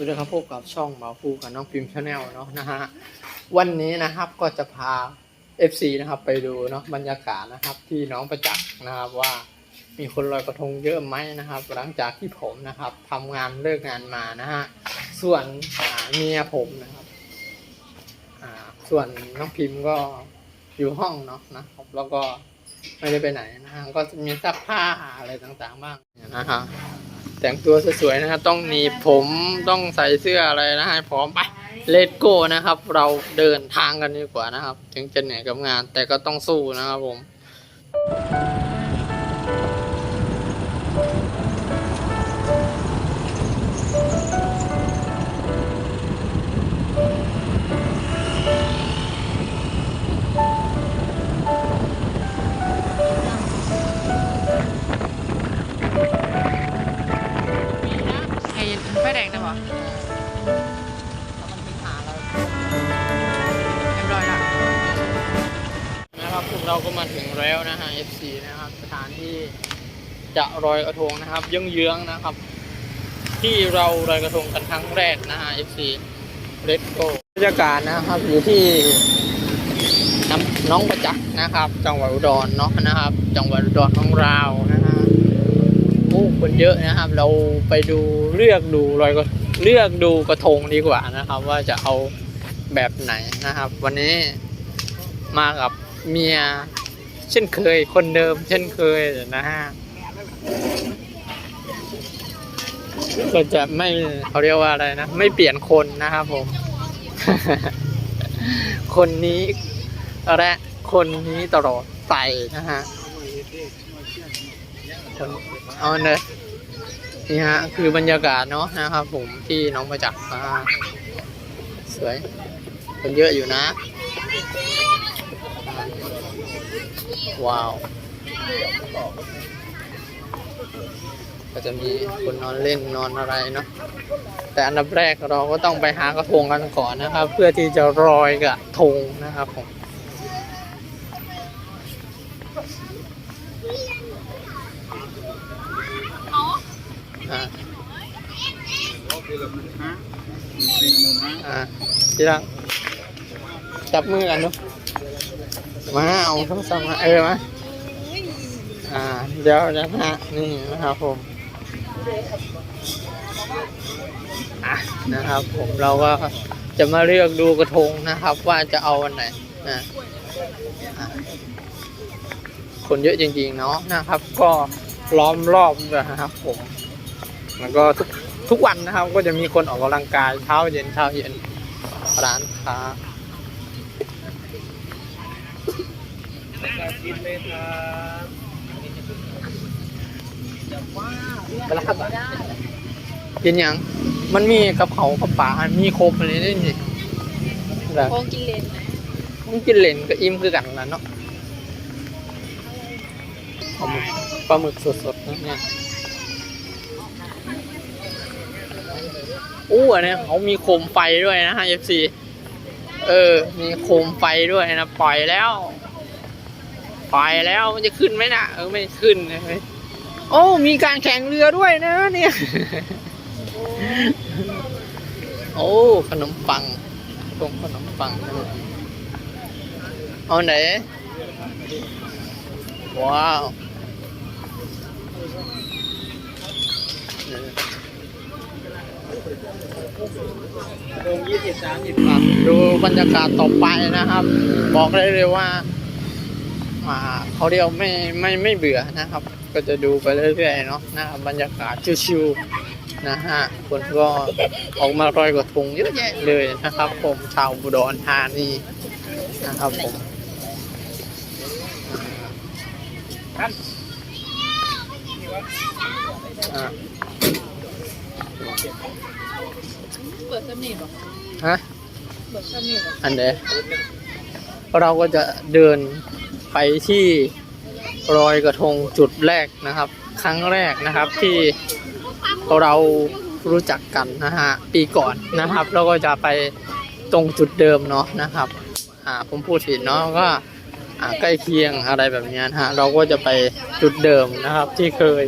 สวัสดีครับพบกับช่องเบาฟูกับน้องพิมพ์ชาแนลเนาะนะฮะวันนี้นะครับก็จะพา FC นะครับไปดูเนาะบรรยากาศนะครับที่น้องประจักษ์นะครับว่ามีคนลอยกระทงเยอะไหมนะครับ หลังจากที่ผมนะครับทำงานเลิกงานมานะฮะส่วนเมียผมนะครับส่วนน้องพิมพ์ก็อยู่ห้องเนาะนะครับแล้วก็ไม่ได้ไปไหนนะฮะก็มีซักผ้าอะไรต่างๆบ้างนะฮะ แต่งตัวสวยๆนะครับ ต้องหนีผมต้องใส่เสื้ออะไรนะให้พร้อมไปเลตโก้นะครับ เราเดินทางกันดีกว่านะครับ ถึงจะเหนื่อยกับงาน แต่ก็ต้องสู้นะครับผมไแล้วนะฮะ FC นะครับ สถานที่จะลอยกระทงนะครับเยื้องๆนะครับ ที่เราลอยกระทงกันครั้งแรกนะฮะ FC เลตโกบรรยากาศนะครับ อยู่ที่น้ำน้องประจักษ์นะครับ จังหวัดอุดรเนาะนะครับ จังหวัดอุดรของเรานะฮะโอ้คนเยอะนะครับ เราไปดูเลือกดูลอยกเลือกดูกระทงดีกว่านะครับ ว่าจะเอาแบบไหนนะครับ วันนี้มากับเมีย เช่นเคยคนเดิม เช่นเคยนะฮะก็จะไม่เขาเรียกว่าอะไรนะ ไม่เปลี่ยนคนนะครับผม คนนี้และคนนี้ตลอดไปนะฮะเอาเลยนี่ฮะ คือบรรยากาศเนาะนะครับผมที่น้องมาจากมาสวย คนเยอะอยู่นะ ว้าว ก็จะมีคนนอนเล่นนอนอะไรเนาะแต่อันดับแรกเราก็ต้องไปหากระทงกันก่อนนะครับ เพื่อที่จะรอยกระทงนะครับผมอ่าอ่าที่รักจับมือกันเนาะ มาเอาโทรศัพท์มาเออมาอ่าเดี๋ยวนะฮะนี่นะครับผมอะนะครับ ผมเราก็จะมาเลือกดูกระทงนะครับ ว่าจะเอาอันไหนนะอะคนเยอะจริงๆเนาะนะครับ ก็ล้อมรอบนะครับ ผม แล้วก็ทุกทุกวันนะครับ ก็จะมีคนออกกำลังกายเช้าเย็นเช้าเย็นร้านค้า กินเลยครับไปแล้วครับกินยัง มันมีกระเพรากระป๋ามีครบอะไรนี่นี่แบบโองกินเลนมันกินเหลนก็อิ่มคือกันนะเนาะปลาหมึกปลาหมึกสดๆนะเนี่ยอู้อันเนี้ยเขามีโคมไฟด้วยนะฮะ FC เออ มีโคมไฟด้วยนะ ปล่อยแล้ว ปล่อยแล้วมันจะขึ้นไหมนะเออไม่ขึ้นเลยโอ้มีการแข่งเรือด้วยนะเนี่ย โอ้ขนมปังตรงขนมปังนะเอาไหนว้าวโดงยี่สิบสามสิบอะดูบรรยากาศต่อไปนะครับ บอกได้เลยว่า อ่าเขาเรียกไม่ไม่ไม่เบื่อนะครับ ก็จะดูไปเรื่อยๆเนาะนะครับบรรยากาศชิวๆนะฮะคนก็ออกมารอยกระทงเยอะแยะเลยนะครับ ผมชาวบุดรธานีนะครับผมท่านอะเปิดสนิทหรอฮะเปิดสนิทหรออันเดเราก็จะเดิน ไปที่รอยกระทงจุดแรกนะครับ ครั้งแรกนะครับที่เรารู้จักกันนะฮะปีก่อนนะครับเราก็จะไปตรงจุดเดิมเนาะนะครับอ่าผมพูดผิดเนาะก็อ่าใกล้เคียงอะไรแบบนี้นะฮะเราก็จะไปจุดเดิมนะครับที่เคย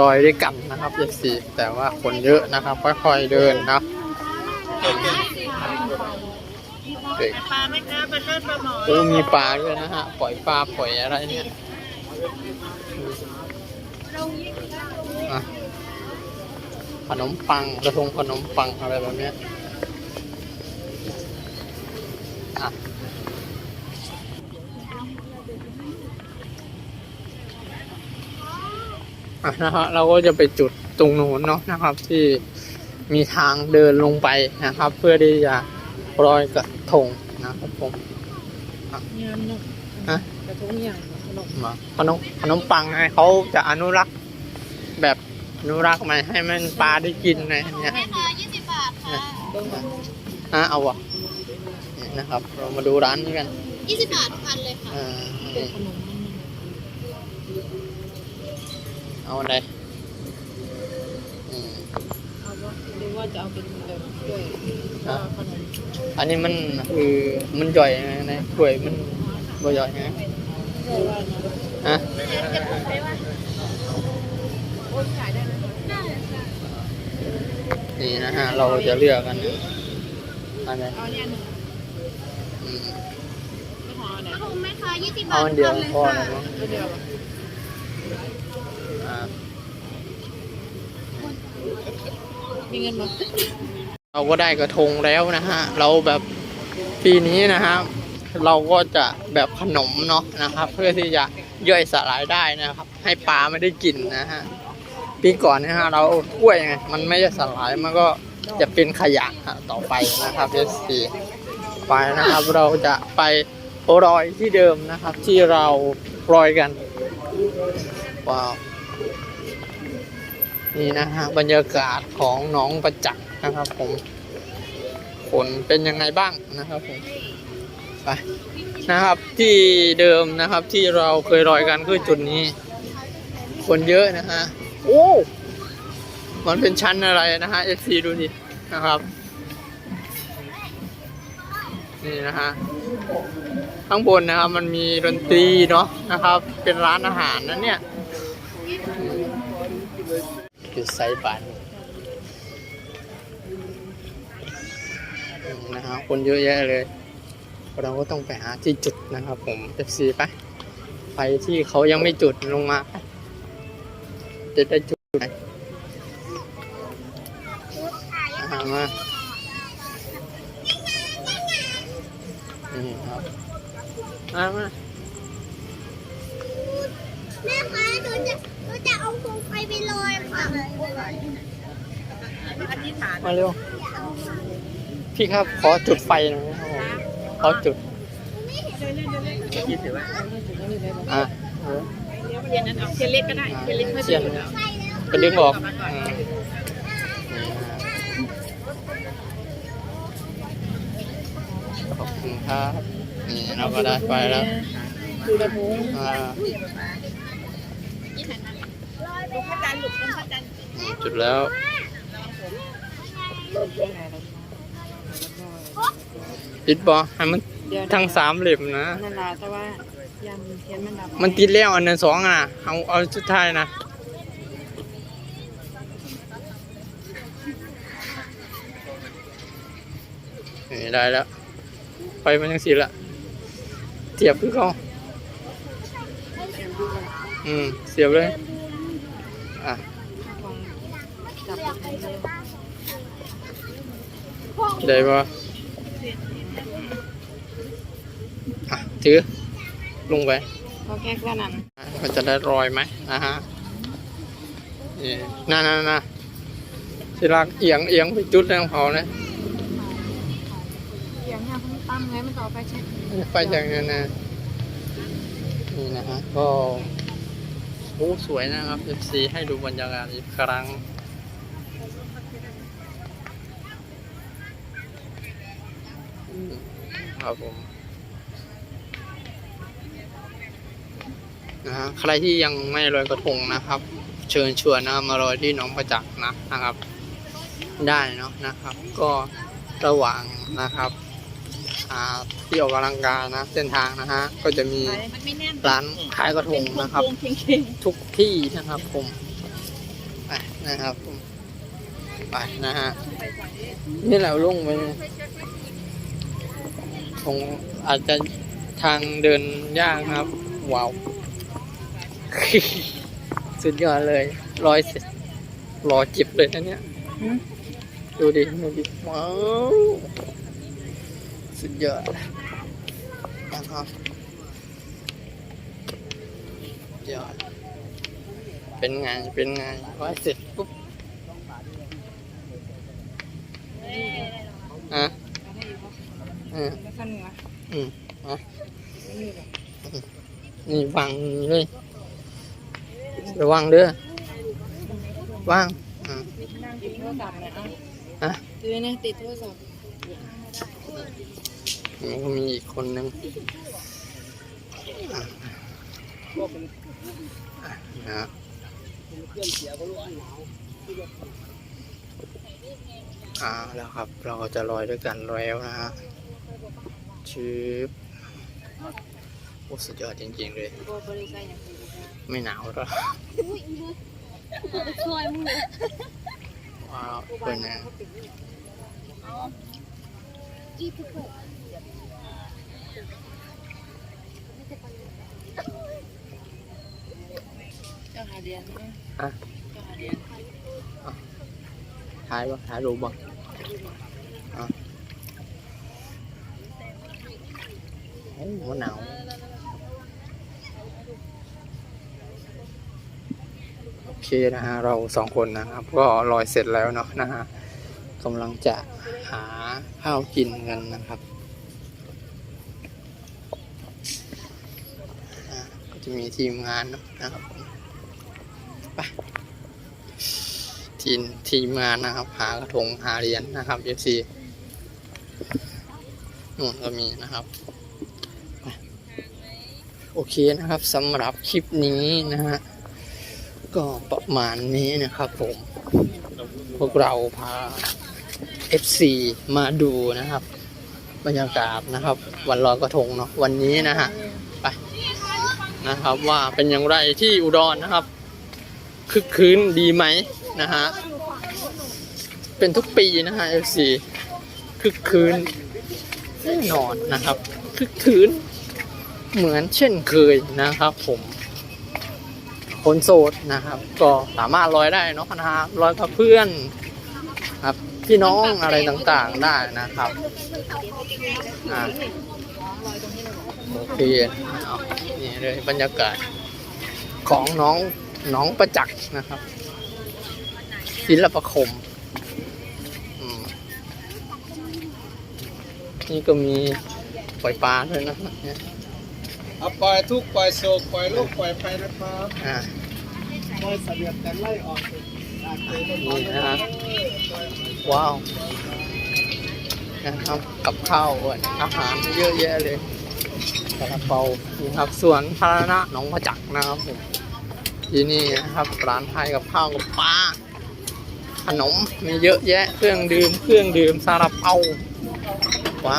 รอยด้วยกันนะครับเอฟซีแต่ว่าคนเยอะนะครับ ค่อยๆเดินนะ เด็กปลาไหมคะปลาเลิศปลาหมอโอ้มีปลาด้วยนะฮะ ปล่อยปลาปล่อยอะไรเนี่ยอะขนมปังกระทงขนมปังอะไรแบบเนี้ยอะอะนะฮะเราก็จะไปจุดตรงโน้นเนาะนะครับ ที่มีทางเดินลงไปนะครับ เพื่อที่จะรอยกระ ทงนะครับผมยามเนาะฮะกระทงยามขนมมาขนมขนมปังไงเขาจะอนุรักษ์แบบอนุรักษ์มันให้มันปลาได้กินนะเนี่ยแม่ค้า20บาทค่ะเบิ่งมาอะเอาวะนี่นะครับ เรามาดูร้านนี้กัน20บาททุกอันเลยค่ะอ่าเป็นขนมเอาอะไรอืม เอาว่าหรือ ว่าจะเอาเป็นแบบด้วยฮะขนมอันนี้มันคือมันย่อยไงนะถ้วยมันบ่ย่อยไงด้วยว่าเนาะฮะโอ้ยขายได้ไหมนี่นะฮะ เราจะเลือกกันอันไหนเอาเนี่ยหนึ่งอืมไม่พอเนี่ยกระทงแม่ค้า20บาเอาทอันทุเดีกยวอันเลยพอค่ะแล้วมั้งเดียวอ่า มีเงินมั้ยเราก็ได้กระทงแล้วนะฮะ เราแบบปีนี้นะฮะเราก็จะแบบขนมเนาะนะครับ เพื่อที่จะย่อยสลายได้นะครับ ให้ปลาไม่ได้กินนะฮะปีก่อนนะฮะเรากล้วยไงมันไม่ได้สลายมันก็จะเป็นขยะฮะต่อไปนะครับเอสซีไปนะครับเราจะไปรอยที่เดิมนะครับ ที่เรารอยกันว้าว นี่นะฮะบรรยากาศของหน้องประจักษ์นะครับผมผลเป็นยังไงบ้างนะครับผมไปนะครับที่เดิมนะครับที่เราเคยลอยกันคือจุดนี้ คนเยอะนะฮะโอ้มันเป็นชั้นอะไรนะฮะเอฟซีดูดินะครับ นี่นะฮะข้างบนนะครับมันมีดนตรีเนาะนะครับ เป็นร้านอาหารนะเนี่ย คือไซส์บันนะฮะคนเยอะแยะเลย เราก็ต้องไปหาที่จุดนะครับผม FC ไปไปที่เขายังไม่จุดลงมา จะได้จุดไหนอาหามานี่ครับมามา แม่ค้าหนูจะหนูจะเอาโคมไฟไปลอยค่ะอธิษฐานมาเร็ว พี่ครับขอจุดไฟหน่อยนะครับผมขอจุดอะเออเทียนนั้นเอาเทียนเล็กก็ได้เทียนเล็กไม่เทียนจุดแล้วกระดึงออกอืมขอบคุณครับนี่เราก็ได้ไฟแล้วดูกระทงอ่า ลูกพระจันทร์ลูกพระจันทร์จุดแล้วติดบอให้มันเดี๋ยวทั้งสามเหลี่ยมนะนั่นล่ะแต่ว่ายามเทียนมันดับมันติดแล้วอันนั้นสองอะเอาเอาสุดท้ายนะนี่ได้แล้ว ไปมันยังสีละเสียบคือเขา อืม เสียบเลย อะจับได้ปะอะถือ ลงไปพอแค่แค่นั้นมันจะได้รอยไหมนะฮะนี่นั่นนั่นนะสิลักเอียงเอียงไปจุดแรงเผาเลยเสียงเนี่ยมันตั้มไงมันต่อไปใช่ไฟจากนี้นะนี่นะฮะก็ โอ้สวยนะครับ FC ให้ดูบรรยากาศอีกครั้ง ครับผมนะฮะใครที่ยังไม่ลอยกระทงนะครับ เชิญชวนนะมาลอยที่หนองประจักษ์นะนะครับ ได้เนาะนะครับ ก็ระหว่างนะครับ อ่าที่ออกกำลังกายนะ เส้นทางนะฮะ ก็จะมีมันไม่แน่นร้านขายกระทงนะครับเข่งทุกที่นะครับผมไปนะครับผมไปนะฮะนี่แหละลุงเป็นคงอาจจะทางเดินยากนะครับว้าวสุดยอดเลยรอยเสร็จรอจิบเลยนะเนี่ยดูดิดูดิว้าว สุดยอดนะครับสุดยอด เป็นไง เป็นไงร้อยเสร็จปุ๊บอะอะแล้วขั้นเหนืออืมอะนี่วางเลยระวังเด้อวางอะนั่งติดโทรศัพท์นะอะดูนะติดโทรศัพท์ นี่ก็มีอีกคนนึงอะพวกเป็นนะฮะเพื่อนเสียเขารู้ว่าหนาวอ่าแล้วครับ เราก็จะลอยด้วยกันแล้วนะฮะชืบโอ้สุดยอดจริง ๆ เลยโบริษัทอย่างอื่นไม่หนาวหรอช่วยมึงเลยว้าวเป็นไงจีทุกคนเจ้าหา เดียนอะเจ้าหาเดียนถ่ายบ่ถ่ายรูปบ่อะโอ้โหหนาวโอเคนะฮะเราสองคนนะครับ ก็ลอยเสร็จแล้วเนาะนะฮะกำลังจะหาข้าวกินกันนะครับอะก็จะมีทีมงานเนอะนะครับ ไปทีมทีมงานนะครับ หากระทงหาเหรียญนะครับ FC นู่นก็มีนะครับ โอเคนะครับสำหรับคลิปนี้นะฮะก็ประมาณนี้นะครับผม พวกเราพา FC มาดูนะครับ บรรยากาศนะครับ วันลอยกระทงเนาะวันนี้นะฮะไปนะครับว่าเป็นอย่างไรที่อุดรนะครับ คึกคืนดีไหมนะฮะ เป็นทุกปีนะฮะ FC คึกคืนแน่นอนนะครับคึกคืนเหมือนเช่นเคยนะครับ ผมคนโสดนะครับ ก็สามารถลอยได้เนาะนะฮะลอยกับเพื่อนครับพี่น้องอะไรต่างๆได้นะครับอ่าโอเคเนี่เลยบรรยากาศของน้อง น้องประจักษ์นะครับ ศิลปคมอืมนี่ก็มีปล่อยปลาด้วยนะครับเนี่ยเอาปล่อยทุกข์ปล่อยโศกปล่อยโรคปล่อยภัยนะครับอ่าปล่อยเสบียงแต่ไล่ออกจากเตะนี่นะฮะว้าวนะครับกับข้าวอาหารเยอะแยะเลยกระเป๋านี่ครับสวนพารณะหนองประจักษ์นะครับผม ที่นี่นะครับร้านไทยกับข้าวกับปลาขนมมีเยอะแยะเครื่องดื่มเครื่องดื่มซาลาเปาว้า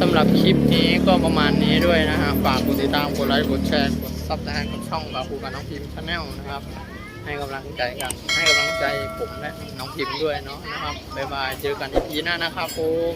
สำหรับคลิปนี้ก็ประมาณนี้ด้วยนะฮะฝากกดติดตามกดไลค์กดแชร์กดซับสไครต์กดช่องบาคูกับน้องพิมพ์ชาแนลนะครับ ให้กำลังใจกันให้กำลังใจผมและน้องพิมพ์ด้วยเนาะนะครับบ๊ายบายเจอกันอีพีหน้านะครับผม